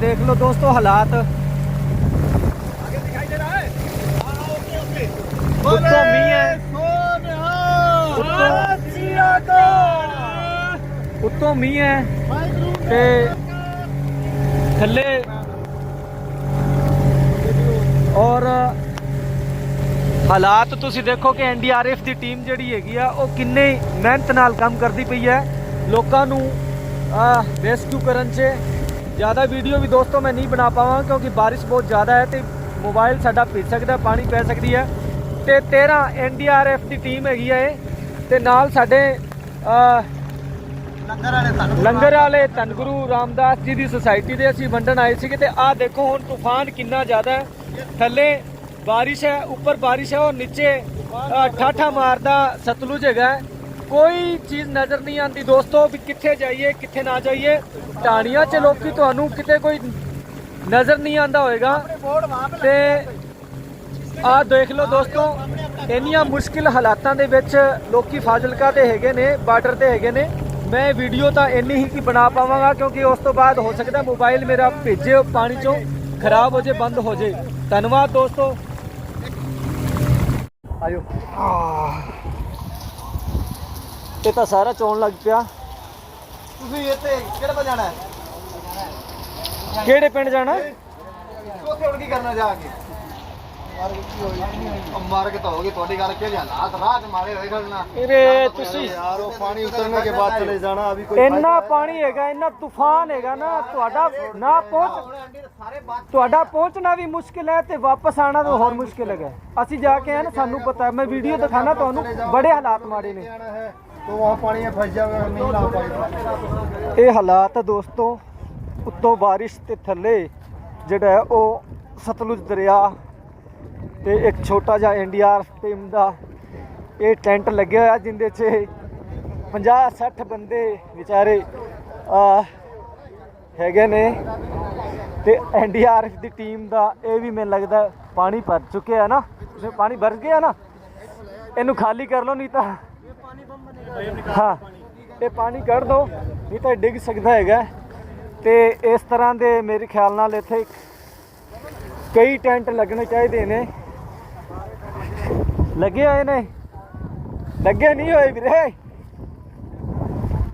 ਦੇਖ ਲਓ ਦੋਸਤੋ ਹਾਲਾਤ आगे दिखाई दे रहा है हाँ ओके ओके ਉੱਤੋਂ ਮੀਂਹ ਹੈ ਉੱਤੋਂ ਮੀਂਹ ਹੈ ਤੇ ਥੱਲੇ ਔਰ ਹਾਲਾਤ ਤੁਸੀਂ ਦੇਖੋ ਕਿ ਐਨਡੀਆਰਐਫ ਦੀ ਟੀਮ ਜਿਹੜੀ ਹੈਗੀ ਆ ਉਹ ਕਿੰਨੇ ਮਿਹਨਤ ਨਾਲ ਕੰਮ ਕਰਦੀ ਪਈ ਹੈ ਲੋਕਾਂ ਨੂੰ ਰੈਸਕਿਊ ਕਰਨ 'ਚ ਜ਼ਿਆਦਾ ਵੀਡੀਓ ਵੀ ਦੋਸਤੋ ਮੈਂ ਨਹੀਂ ਬਣਾ ਪਾਵਾਂ ਕਿਉਂਕਿ ਬਾਰਿਸ਼ ਬਹੁਤ ਜ਼ਿਆਦਾ ਹੈ ਤੇ ਮੋਬਾਈਲ ਸਾਡਾ ਭਿੱਜ ਸਕਦਾ ਪਾਣੀ ਪੈ ਸਕਦੀ ਹੈ। ਤੇ 13 ਐਨਡੀਆਰਐਫ ਦੀ ਟੀਮ ਹੈਗੀ ਹੈ ਇਹ। ਤੇ ਨਾਲ ਸਾਡੇ ਲੰਗਰ ਵਾਲੇ ਲੰਗਰ ਵਾਲੇ ਤਨਗੁਰੂ ਰਾਮਦਾਸ ਜੀ ਦੀ ਸੁਸਾਇਟੀ ਦੇ ਅਸੀਂ ਵੰਡਣ ਆਏ ਸੀਗੇ ਤੇ ਆਹ ਦੇਖੋ ਹੁਣ ਤੂਫਾਨ ਕਿੰਨਾ ਜ਼ਿਆਦਾ ਹੈ। ਥੱਲੇ ਬਾਰਿਸ਼ ਹੈ ਉੱਪਰ ਬਾਰਿਸ਼ ਹੈ ਔਰ ਨੀਚੇ ਠਾਠਾ ਮਾਰਦਾ ਸਤਲੁਜ ਹੈਗਾ ਕੋਈ ਚੀਜ਼ ਨਜ਼ਰ ਨਹੀਂ ਆਉਂਦੀ ਦੋਸਤੋ ਵੀ ਕਿੱਥੇ ਜਾਈਏ, ਕਿੱਥੇ ਨਾ ਜਾਈਏ। ਟਾਣੀਆਂ 'ਚ ਲੋਕੀ ਤੁਹਾਨੂੰ ਕਿਤੇ ਕੋਈ ਨਜ਼ਰ ਨਹੀਂ ਆਂਦਾ ਹੋਏਗਾ। ਤੇ ਆਹ ਦੇਖ ਲਓ ਦੋਸਤੋ, ਇੰਨੀਆਂ ਮੁਸ਼ਕਿਲ ਹਾਲਾਤਾਂ ਦੇ ਵਿੱਚ ਲੋਕੀ ਫਾਜ਼ਿਲਕਾ ਤੇ ਹੈਗੇ ਨੇ, ਬਾਰਡਰ ਤੇ ਹੈਗੇ ਨੇ। ਮੈਂ ਵੀਡੀਓ ਤਾਂ ਇੰਨੀ ਹੀ ਕੀ ਬਣਾ ਪਾਵਾਂਗਾ ਕਿਉਂਕਿ ਉਸ ਤੋਂ ਬਾਅਦ ਹੋ ਸਕਦਾ ਮੋਬਾਈਲ ਮੇਰਾ ਭੇਜੇ ਪਾਣੀ ਚੋਂ ਖਰਾਬ ਹੋ ਜੇ, ਬੰਦ ਹੋ ਜੇ। ਧੰਨਵਾਦ ਦੋਸਤੋ। ਆਇਓ। ਤੇ ਤਾਂ ਸਾਰਾ ਚੋਣ ਲੱਗ ਪਿਆ। ਤੁਸੀਂ ਇੱਥੇ ਕਿਹੜੇ ਪਾ ਜਾਣਾ ਹੈ? ਕਿਹੜੇ ਪਿੰਡ ਜਾਣਾ? ਉੱਥੇ ਹੁਣ ਕੀ ਕਰਨਾ ਜਾ ਕੇ? ਮਾਰ ਕੇ ਤਾਂ ਹੋ ਗਈ ਤੁਹਾਡੀ ਗੱਲ ਕਿਹ ਲਿਆ ਰਾਹ ਚ ਮਾਰੇ ਹੋਏ ਖੜਨਾ ਵੀਰੇ ਤੁਸੀਂ ਯਾਰ ਉਹ ਪਾਣੀ ਉਤਰਨੇ ਕੇ ਬਾਅਦ ਚਲੇ ਜਾਣਾ ਅਭੀ ਕੋਈ ਇੰਨਾ ਪਾਣੀ ਹੈਗਾ ਇੰਨਾ ਤੂਫਾਨ ਹੈਗਾ ਨਾ ਤੁਹਾਡਾ ਨਾ ਪਹੁੰਚ ਤੁਹਾਡਾ ਪਹੁੰਚਣਾ ਵੀ ਮੁਸ਼ਕਿਲ ਹੈ ਤੇ ਵਾਪਸ ਆਣਾ ਤਾਂ ਹੋਰ ਮੁਸ਼ਕਿਲ ਹੈਗਾ। ਅਸੀਂ ਜਾ ਕੇ ਆਏ ਨਾ ਸਾਨੂੰ ਪਤਾ ਮੈਂ ਵੀਡੀਓ ਦਿਖਾਣਾ ਤੁਹਾਨੂੰ ਬੜੇ ਹਾਲਾਤ ਮਾੜੇ ਨੇ। तो वहाँ पानी में फंस जाओगे नहीं ला पाएगा ਇਹ ਹਾਲਾਤ ਆ ਦੋਸਤੋ ਉੱਤੋਂ ਬਾਰਿਸ਼ ਤੇ ਥੱਲੇ ਜਿਹੜਾ ਹੈ ਉਹ ਸਤਲੁਜ ਦਰਿਆ ਤੇ ਇੱਕ ਛੋਟਾ ਜਿਹਾ ਐਨਡੀਆਰ ਟੀਮ ਦਾ ਇਹ ਟੈਂਟ ਲੱਗਿਆ ਹੋਇਆ ਜਿੰਦੇ 'ਚ 50 60 ਬੰਦੇ ਵਿਚਾਰੇ ਆ ਹੈਗੇ ਨੇ ਤੇ ਐਨਡੀਆਰਐਫ ਦੀ ਟੀਮ ਦਾ ਇਹ ਵੀ ਮੈਨੂੰ ਲੱਗਦਾ ਪਾਣੀ ਭਰ ਚੁੱਕਿਆ ਹੈ ਨਾ ਇਹ ਪਾਣੀ ਭਰ ਗਿਆ ਨਾ ਇਹਨੂੰ ਖਾਲੀ ਕਰ ਲਓ ਨਹੀਂ ਤਾਂ ਹਾਂ, ਇਹ ਪਾਣੀ ਕੱਢ ਦੋ, ਨਹੀਂ ਤਾਂ ਡਿੱਗ ਸਕਦਾ ਹੈਗਾ। ਤੇ ਇਸ ਤਰ੍ਹਾਂ ਦੇ ਮੇਰੇ ਖਿਆਲ ਨਾਲ ਇੱਥੇ ਕਈ ਟੈਂਟ ਲੱਗਣੇ ਚਾਹੀਦੇ ਨੇ। ਲੱਗੇ ਹੋਏ ਨੇ? ਲੱਗੇ ਨਹੀਂ ਹੋਏ ਵੀਰੇ।